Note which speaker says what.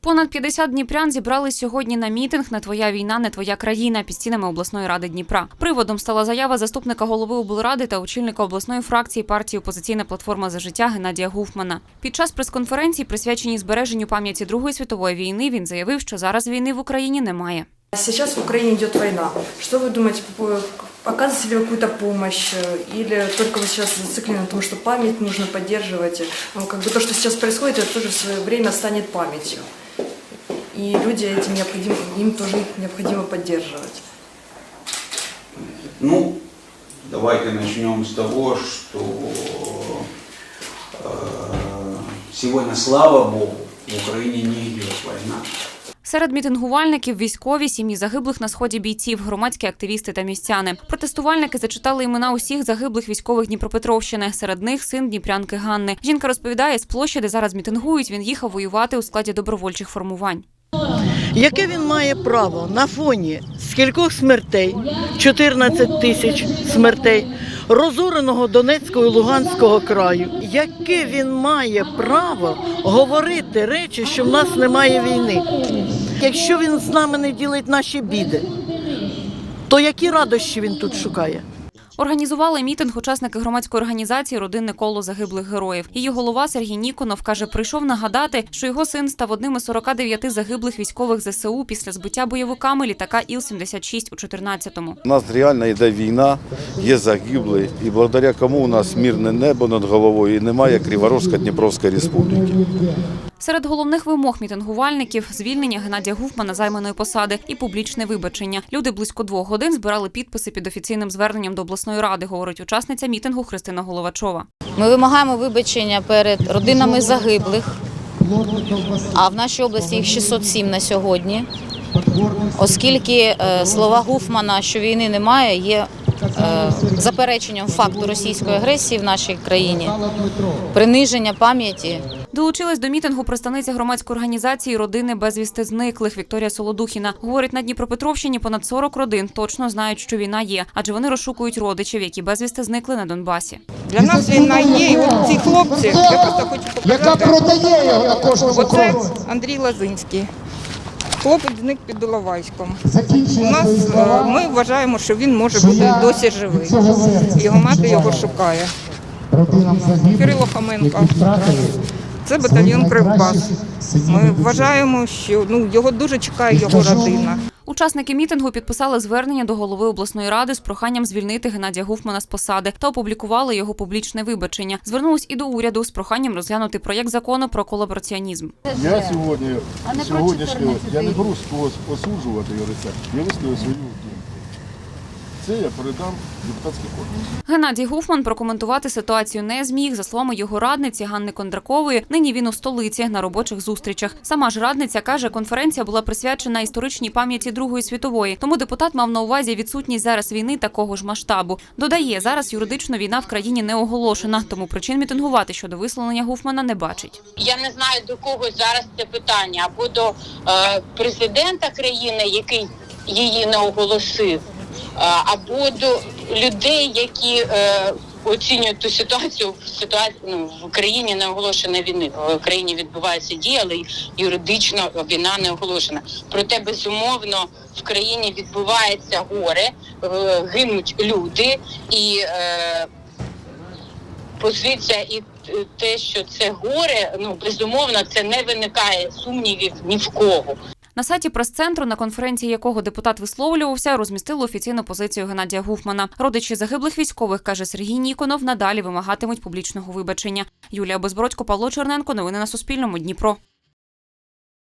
Speaker 1: Понад 50 дніпрян зібрали сьогодні на мітинг «Не твоя війна, не твоя країна під стінами обласної ради Дніпра. Приводом стала заява заступника голови облради та очільника обласної фракції партії Опозиційна платформа за життя Геннадія Гуфмана. Під час прес-конференції, присвяченій збереженню пам'яті Другої світової війни, він заявив, що зараз війни в Україні немає.
Speaker 2: Сейчас в Украине идет война. Что вы думаете, по- оказываете ли вы какую-то помощь э, или только вы сейчас зациклены на том, что память нужно поддерживать? Ну, как бы то, что сейчас происходит, это тоже в свое время станет памятью. И люди этим необходимо, им тоже необходимо поддерживать.
Speaker 3: Ну, давайте начнем с того, что э, сегодня, слава Богу, в Украине не идет война.
Speaker 1: Серед мітингувальників військові, сім'ї загиблих на сході бійців, громадські активісти та містяни. Протестувальники зачитали імена усіх загиблих військових Дніпропетровщини. Серед них син Дніпрянки Ганни. Жінка розповідає, з площі, де зараз мітингують, він їхав воювати у складі добровольчих формувань.
Speaker 4: Яке він має право на фоні скількох смертей, 14 тисяч смертей, розореного Донецького і Луганського краю, яке він має право говорити речі, що в нас немає війни? Якщо він з нами не ділить наші біди, то які радощі він тут шукає?
Speaker 1: Організували мітинг учасники громадської організації Родинне коло загиблих героїв. Її голова Сергій Ніконов каже, прийшов нагадати, що його син став одним із 49 загиблих військових ЗСУ після збиття бойовиками літака Іл-76 у 14-му.
Speaker 5: У нас реально йде війна, є загиблі, і благодаря кому у нас мирне небо над головою і немає Криворізько-Дніпровської республіки.
Speaker 1: Серед головних вимог мітингувальників звільнення Геннадія Гуфмана займаної посади і публічне вибачення. Люди близько двох годин збирали підписи під офіційним зверненням до обласної ради, говорить учасниця мітингу Христина Головачова.
Speaker 6: Ми вимагаємо вибачення перед родинами загиблих. А в нашій області їх 607 на сьогодні. Оскільки е, слова Гуфмана, що війни немає, є запереченням факту російської агресії в нашій країні, приниження пам'яті
Speaker 1: Долучилась до мітингу представниця громадської організації родини безвісти зниклих Вікторія Солодухіна. Говорить, на Дніпропетровщині понад 40 родин точно знають, що війна є, адже вони розшукують родичів, які безвісти зникли на Донбасі.
Speaker 7: Для нас війна є, і от ці хлопці, я просто хочу
Speaker 8: яка продає його на кожному
Speaker 7: Оце
Speaker 8: кроці.
Speaker 7: Андрій Лазинський. Хлопець зник під Іловайськом. У нас е, ми вважаємо, що він може бути досі живий. Його мати його шукає. Кирило Хоменко. Це батальйон Кривбас. Ми вважаємо, що ну його дуже чекає його родина.
Speaker 1: Учасники мітингу підписали звернення до голови обласної ради з проханням звільнити Геннадія Гуфмана з посади та опублікували його публічне вибачення. Звернулись і до уряду з проханням розглянути проєкт закону про колабораціонізм.
Speaker 9: Я сьогодні, сьогоднішнього, я не беру когось осуджувати юриста, я висловив свою думку. Це я передам депутатський корпус.
Speaker 1: Геннадій Гуфман прокоментувати ситуацію не зміг. За словами його радниці Ганни Кондракової, нині він у столиці на робочих зустрічах. Сама ж радниця каже, конференція була присвячена історичній пам'яті Другої світової. Тому депутат мав на увазі відсутність зараз війни такого ж масштабу. Додає, зараз юридично війна в країні не оголошена, тому причин мітингувати щодо висловлення Гуфмана не бачить.
Speaker 10: Я не знаю до кого зараз це питання, або до е, президента країни, який її не оголосив, або до людей, які е, оцінюють ту ситуацію в ситуації ну, в Україні не оголошена війни. В Україні відбуваються дії, але юридично війна не оголошена. Проте безумовно в країні відбувається горе, е, гинуть люди і. Е, позиція і е, те, що це горе, ну безумовно, це не виникає сумнівів ні в кого.
Speaker 1: На сайті прес-центру, на конференції якого депутат висловлювався, розмістили офіційну позицію Геннадія Гуфмана. Родичі загиблих військових, каже Сергій Ніконов, надалі вимагатимуть публічного вибачення. Юлія Безбородько, Павло Черненко. Новини на Суспільному. Дніпро.